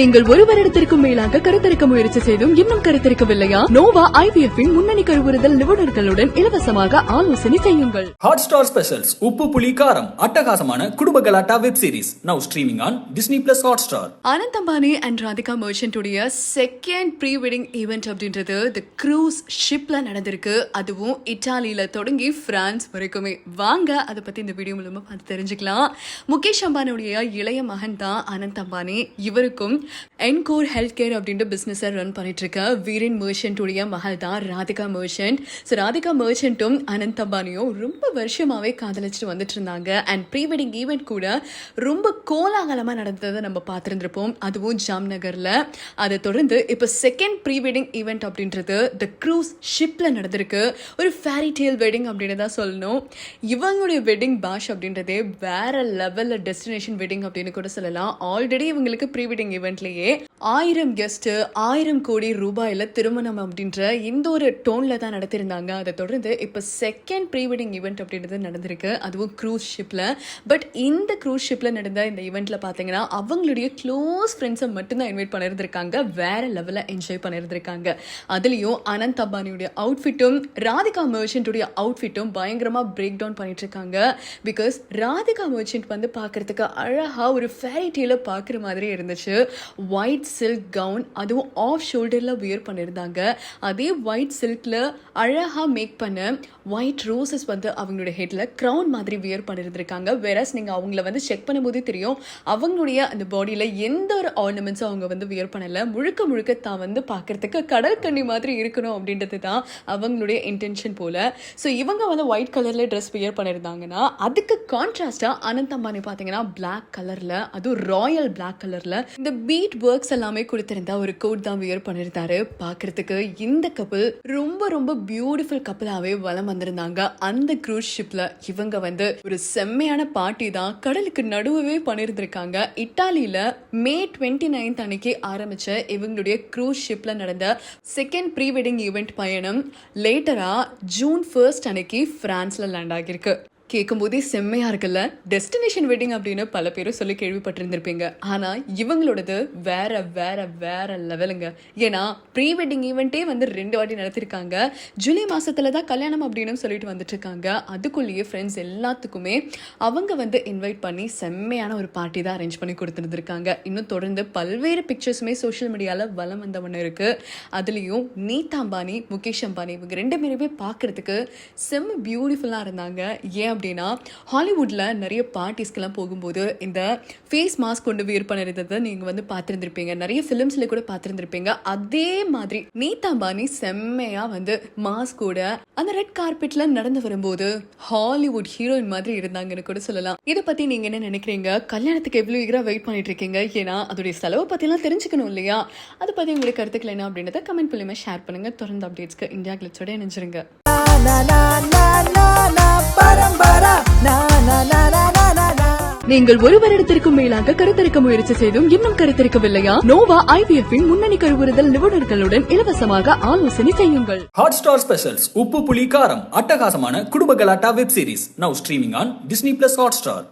நீங்கள் ஒரு வருடத்திற்கும் மேலாக கருத்தரிக்க முயற்சி செய்தும் இன்னும் கருத்தரிக்கவில்லையா? நோவா ஐவிஎஃப் இன் முன்னணி கருவுறுதல் நிபுணர்களுடன் இலவசமாக ஆலோசனை செய்யுங்கள். ஹாட் ஸ்டார் ஸ்பெஷல்ஸ் உப்பு புளி காரம் அட்டகாசமான குடும்ப கலாட்டா web series now streaming on Disney plus Hotstar Anant Ambani and Radhika Merchant உடைய செகண்ட் ப்ரீ வெட்டிங் ஈவெண்ட் அப்படின்றது தி க்ரூஸ் ஷிப்ல நடந்திருக்கு. அதுவும் இட்டாலியில தொடங்கி பிரான்ஸ் வரைக்குமே. வாங்க அதை பத்தி இந்த வீடியோ மூலமா பார்த்து தெரிஞ்சுக்கலாம். முகேஷ் அம்பானியுடைய இளைய மகன் தான் அனந்த் அம்பானி. இவருக்கும் என்கோர் ஹெல்த் கேர் அப்படின்ற பிஸ்னஸை ரன் பண்ணிட்டு இருக்க வீரன் மர்ச்சன்டுடைய மகள் தான் ராதிகா மர்ச்சன்ட் ஸோ ராதிகா மர்ச்சன்ட்டும் அனந்த் அம்பானியும் ரொம்ப வருஷமாகவே காதலிச்சுட்டு வந்துட்டு இருந்தாங்க அண்ட் ப்ரீ வெட்டிங் ஈவெண்ட் கூட ரொம்ப கோலாகலமாக நடந்ததை நம்ம பார்த்துருந்துருப்போம். அதுவும் ஜாம்நகரில். அதை தொடர்ந்து இப்போ செகண்ட் ப்ரீ வெட்டிங் ஈவெண்ட் அப்படின்றது த க்ரூஸ் ஷிப்பில் நடந்திருக்கு. ஒரு ஃபேரி டேல் வெட்டிங் அப்படின்னு தான் சொல்லணும். இவங்களுடைய வெட்டிங் பாஷ் அப்படின்றதே வேற லெவலில் டெஸ்டினேஷன் வெட்டிங் அப்படின்னு கூட சொல்லலாம். ஆல்ரெடி இவங்களுக்கு ப்ரீ வெட்டிங் ஈவெண்ட்லேயே ஆயிரம் கெஸ்ட்டு ஆயிரம் கோடி ரூபாயில் திருமணம் அப்படின்ற இந்த ஒரு டோனில் தான் நடத்தியிருந்தாங்க அதை தொடர்ந்து இப்போ செகண்ட் ப்ரீ வெட்டிங் ஈவெண்ட் அப்படின்றது நடந்திருக்கு. அதுவும் க்ரூஸ் ஷிப்பில் பட் இந்த க்ரூஸ் ஷிப்பில் நடந்த இந்த ஈவெண்ட்டில் பார்த்தீங்கன்னா அவங்களுடைய க்ளோஸ் ஃப்ரெண்ட்ஸை மட்டும்தான் இன்வைட் பண்ணியிருந்திருக்காங்க வேற லெவலில் என்ஜாய் பண்ணியிருந்திருக்காங்க அதுலேயும் அனந்த் அம்பானியுடைய அவுட்ஃபிட்டும் ராதிகா மர்ச்சன்ட்டுடைய அவுட்ஃபிட்டும் பயங்கரமாக பிரேக் டவுன் பண்ணிட்டு இருக்காங்க பிகாஸ் ராதிகா மர்ச்சன்ட் வந்து பார்க்கறதுக்கு அழகாக ஒரு ஃபேரிட்டியில் பார்க்குற மாதிரி இருந்துச்சு. ஒயிட் சில்க் கவுன் அதுவும் ஆஃப் ஷோல்டரில் வியர் பண்ணியிருந்தாங்க அதே ஒயிட் சில்கில் அழகாக மேக் பண்ண ஒயிட் ரோசஸ் வந்து அவங்களுடைய ஹெட்டில் க்ரௌன் மாதிரி வியர் பண்ணியிருந்திருக்காங்க வேறஸ் நீங்கள் அவங்கள வந்து செக் பண்ணும்போதே தெரியும் அவங்களுடைய அந்த பாடியில் எந்த ஒரு ஆர்னமெண்ட்ஸும் அவங்க வந்து வியர் பண்ணலை. முழுக்க முழுக்க தான் வந்து பார்க்கறதுக்கு கடற்கண்ணி மாதிரி இருக்கணும் அப்படின்றது தான் அவங்களுடைய இன்டென்ஷன் போல். ஸோ இவங்க வந்து ஒயிட் கலரில் ட்ரெஸ் வியர் பண்ணியிருந்தாங்கன்னா அதுக்கு கான்ட்ராஸ்டாக அனந்த் அம்பானி பார்த்தீங்கன்னா பிளாக் கலரில் அதுவும் ராயல் பிளாக் கலரில் இந்த பீட் ஒர்க்ஸ் எல்லாமே கொடுத்திருந்தா ஒரு கோட் தான் வியர் பண்ணியிருந்தாரு பார்க்கறதுக்கு இந்த கப்பல் ரொம்ப ரொம்ப பியூட்டிஃபுல் கப்பலாகவே வலம் வந்திருந்தாங்க. அந்த க்ரூஸ் ஷிப்பில் இவங்க வந்து ஒரு செம்மையான பார்ட்டி தான் கடலுக்கு நடுவே பண்ணியிருந்திருக்காங்க இட்டாலியில் மே டுவெண்ட்டி நைன்த் அன்னைக்கு ஆரம்பிச்ச இவங்களுடைய க்ரூஸ் ஷிப்பில் நடந்த செகண்ட் ப்ரீ வெட்டிங் ஈவெண்ட் பயணம் லேட்டராக ஜூன் ஃபர்ஸ்ட் அன்னைக்கு ஃப்ரான்ஸில் லேண்ட் ஆகியிருக்கு. கேட்கும்போதே செம்மையாக இருக்குல்ல? டெஸ்டினேஷன் வெட்டிங் அப்படின்னு பல பேரும் சொல்லி கேள்விப்பட்டிருந்திருப்பீங்க. ஆனால் இவங்களோடது வேற வேற வேற லெவலுங்க. ஏன்னா ப்ரீ வெட்டிங் ஈவெண்ட்டே வந்து ரெண்டு வாட்டி நடத்திருக்காங்க. ஜூலை மாதத்தில் தான் கல்யாணம் அப்படின்னு சொல்லிட்டு வந்துட்டு இருக்காங்க அதுக்குள்ளேயே ஃப்ரெண்ட்ஸ் எல்லாத்துக்குமே அவங்க வந்து இன்வைட் பண்ணி செம்மையான ஒரு பார்ட்டி தான் அரேஞ்ச் பண்ணி கொடுத்துருந்துருக்காங்க. இன்னும் தொடர்ந்து பல்வேறு பிக்சர்ஸுமே சோஷியல் மீடியாவில் வலம் வந்த ஒன்று இருக்குது அதுலேயும் நீதா அம்பானி முகேஷ் அம்பானி இவங்க ரெண்டு பேருமே பார்க்கறதுக்கு செம்ம பியூட்டிஃபுல்லாக இருந்தாங்க. ஏன் அப்படின்னா ஹாலிவுட்டில் நிறைய பார்ட்டிஸ்க்கெல்லாம் போகும்போது இந்த ஃபேஸ் மாஸ்க் கொண்டு வியர் பண்ணிருந்ததை நீங்கள் வந்து பார்த்துருந்துருப்பீங்க. நிறைய ஃபிலிம்ஸில் கூட பார்த்துருந்துருப்பீங்க. அதே மாதிரி நீதா பானி செம்மையாக வந்து மாஸ்கோட அந்த ரெட் கார்பெட்டில் நடந்து வரும்போது ஹாலிவுட் ஹீரோயின் மாதிரி இருந்தாங்கன்னு கூட சொல்லலாம். இதை பற்றி நீங்கள் என்ன நினைக்கிறீங்க? கல்யாணத்துக்கு எவ்வளோ ஈகராக வெயிட் பண்ணிட்டு இருக்கீங்க ஏன்னா அதோடைய செலவை பற்றிலாம் தெரிஞ்சுக்கணும் இல்லையா? அதை பற்றி உங்களுக்கு கருத்துக்கள் என்ன அப்படின்றத கமெண்ட் மூலியமாக ஷேர் பண்ணுங்க. தொடர்ந்து அப்டேட்ஸ்க்கு இந்தியா கிளிட்ஸோட இணைஞ்சிருங்க. நீங்கள் ஒரு வருடத்திற்கும் மேலாக கருத்தரிக்க முயற்சி செய்தும் இன்னும் கருத்தரிக்கவில்லையா? நோவா ஐவிஎஃப் முன்னணி கருவுறுதல் நிபுணர்களுடன் இலவசமாக ஆலோசனை செய்யுங்கள். ஹாட் ஸ்டார் ஸ்பெஷல்ஸ் உப்பு புளி காரம் அட்டகாசமான குடும்ப கலாட்டா web series now streaming on Disney plus Hotstar